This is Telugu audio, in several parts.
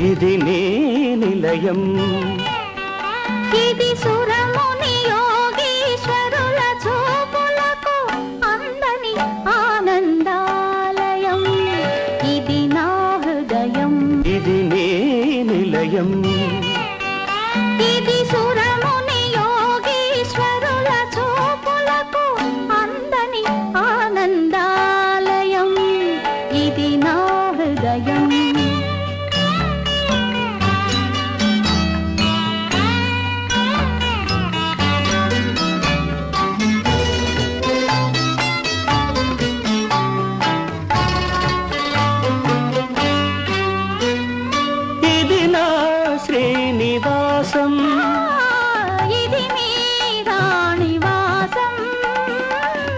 ఇది నీ నిలయం. ఇది సురముని శ్రీనివాసం ఇది రాణివాసం.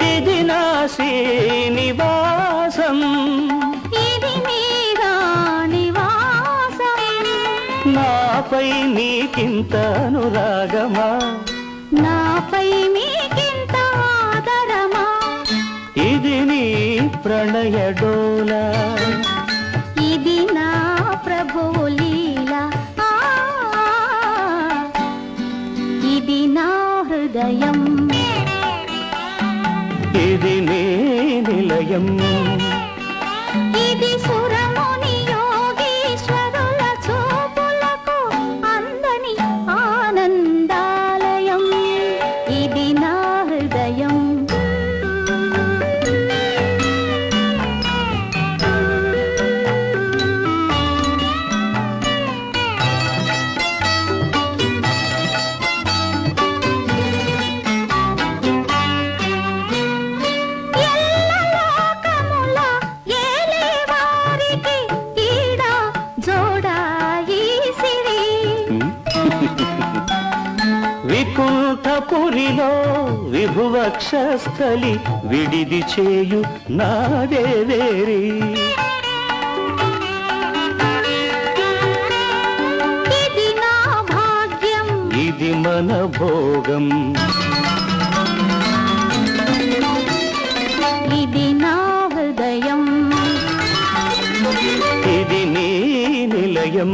ఇది నా శ్రీనివాసం. ఇది రాణివాసం. నాపై నీకింత అనురాగమా? నాపై మీకింత ఆదరమా? ఇది నీ ప్రణయ డోలా ఇది నా ప్రభువు నా హృదయం. ఇది నీ నిలయం. ఇది సురముని వికుంఠపురిలో విభువక్షస్థలి విడిది చేయు నాదేవేరి ఇది నా భాగ్యం. ఇది మన భోగం. ఇది నా హృదయం. ఇది నీ నిలయం.